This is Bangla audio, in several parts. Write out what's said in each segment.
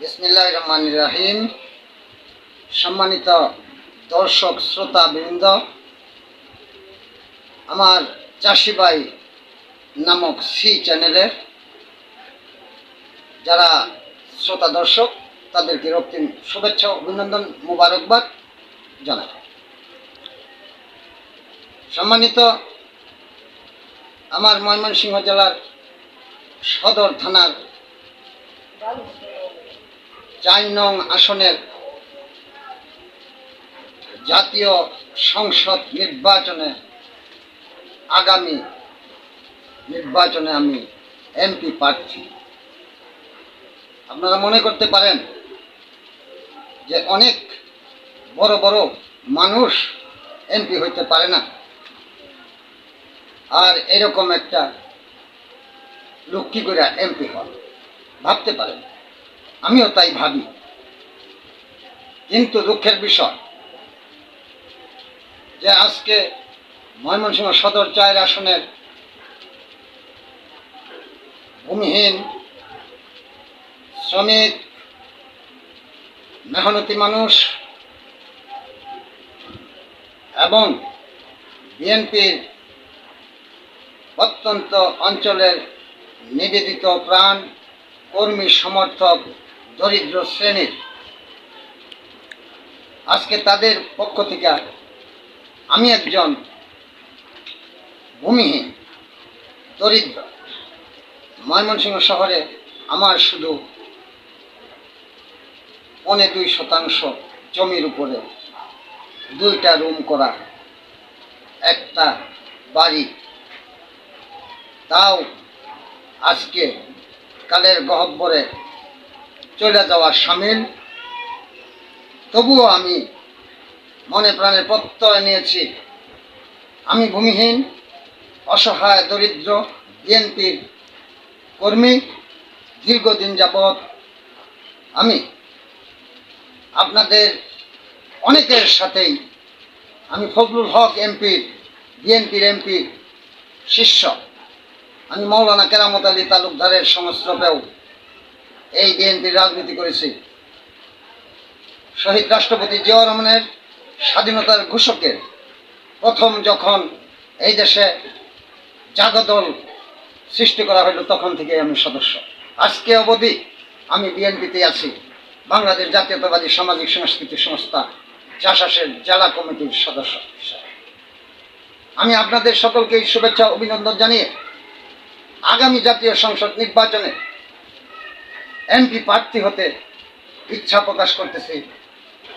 বিসমিল্লাহ রহমান রাহিম। সম্মানিত দর্শক শ্রোতা বৃন্দ আমার চাষিবাই নামক সি চ্যানেলের যারা শ্রোতা দর্শক, তাদেরকে রক্তিম শুভেচ্ছা অভিনন্দন মোবারকবাদ জানাই। সম্মানিত আমার ময়মনসিংহ জেলার সদর থানার চার নং আসনের জাতীয় সংসদ নির্বাচনে আগামী নির্বাচনে আমি এমপি প্রার্থী। আপনারা মনে করতে পারেন যে অনেক বড় বড় মানুষ এমপি হইতে পারে না। আর এরকম একটা লোক কি করে এমপি হয় ভাবতে পারেন। আমিও তাই ভাবি। কিন্তু দুঃখের বিষয় যে আজকে ময়মনসিংহ সদর চায়ের আসনের ভূমিহীন শ্রমিক, মেহনতি মানুষ এবং বিএনপির অত্যন্ত অঞ্চলের নিবেদিত প্রাণ, কর্মী, সমর্থক দরিদ্র শ্রেণির। আজকে তাদের পক্ষ থেকে আমি একজন ভূমিহীন, দরিদ্র ময়মনসিংহ শহরে আমার শুধু পনে দুই শতাংশ জমির উপরে দুইটা রুম করা, একটা বাড়ি। তাও আজকে কালের গহব্বরে চলে যাওয়া সামিল। তবুও আমি মনে প্রাণে প্রত্যয় নিয়েছি। আমি ভূমিহীন, অসহায়, দরিদ্র, বিএনপির কর্মী, দীর্ঘদিন যাবৎ আমি আপনাদের অনেকের সাথেই আমি ফজলুল হক এমপির বিএনপির এমপির শিষ্য। আমি মৌলানা কেরামত আলী তালুকদারের সংস্রবেও এই বিএনপির রাজনীতি করেছি। শহীদ রাষ্ট্রপতি জিয়াউর রহমানের স্বাধীনতার ঘোষকের প্রথম যখন এই দেশে জাগদল সৃষ্টি করা হলো তখন থেকে আমি সদস্য। আজকে অবধি আমি বিএনপিতে আছি। বাংলাদেশ জাতীয়তাবাদী সামাজিক সংস্কৃতি সংস্থা জাসাসের জেলা কমিটির সদস্য আমি আপনাদের সকলকে শুভেচ্ছা, অভিনন্দন জানিয়ে আগামী জাতীয় সংসদ নির্বাচনে এমপি প্রার্থী হতে ইচ্ছা প্রকাশ করতেছি।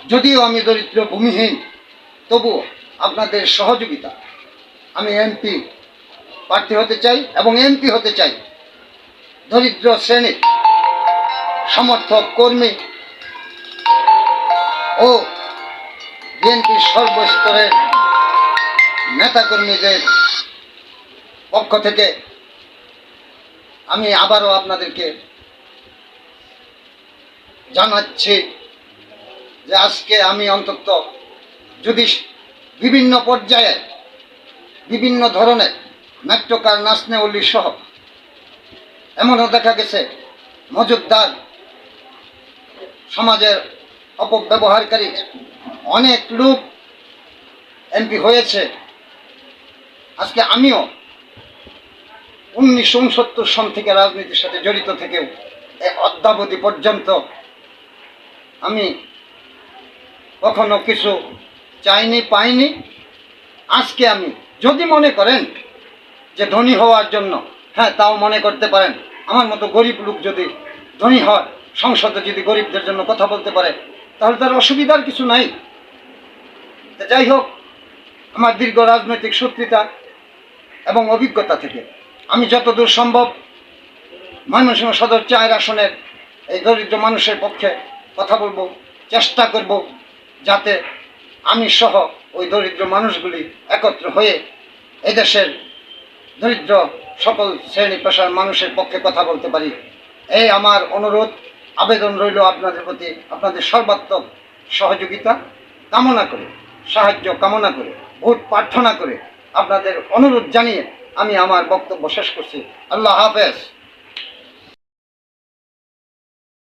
যদিও আমি দরিদ্র ভূমিহীন তবুও আপনাদের সহযোগিতা। আমি এমপি প্রার্থী হতে চাই এবং এমপি হতে চাই। দরিদ্র শ্রেণির সমর্থক, কর্মী ও বিএনপির সর্বস্তরের নেতাকর্মীদের পক্ষ থেকে আমি আবারও আপনাদেরকে জানাচ্ছি যে আজকে আমি অন্তত যদি বিভিন্ন পর্যায়ে বিভিন্ন ধরনের নাট্যকার নাচনেওলি সহ এমনও দেখা গেছে, মজুদদার সমাজের অপব্যবহারকারী অনেক লোক এমপি হয়েছে। আজকে আমিও উনিশশো উনসত্তর সন থেকে রাজনীতির সাথে জড়িত থেকেও অদ্যাবধি পর্যন্ত আমি কখনো কিছু চাইনি, পাইনি। আজকে আমি যদি মনে করেন যে ধনী হওয়ার জন্য হ্যাঁ তাও মনে করতে পারেন। আমার মতো গরিব লোক যদি ধনী হয়, সংসদে যদি গরিবদের জন্য কথা বলতে পারে, তাহলে তার অসুবিধার কিছু নাই। যাই হোক, আমার দীর্ঘ রাজনৈতিক সূত্রিতা এবং অভিজ্ঞতা থেকে আমি যতদূর সম্ভব ময়মনসিংহ সদর চায়ের আসনের এই দরিদ্র মানুষের পক্ষে কথা বলব, চেষ্টা করব যাতে আমি সহ ওই দরিদ্র মানুষগুলি একত্র হয়ে এদেশের দরিদ্র সকল শ্রেণি পেশার মানুষের পক্ষে কথা বলতে পারি। এই আমার অনুরোধ, আবেদন রইল আপনাদের প্রতি আপনাদের সর্বাত্মক সহযোগিতা কামনা করে, সাহায্য কামনা করে, ভোট প্রার্থনা করে আপনাদের অনুরোধ জানিয়ে আমি আমার বক্তব্য শেষ করছি। আল্লাহ হাফেজ।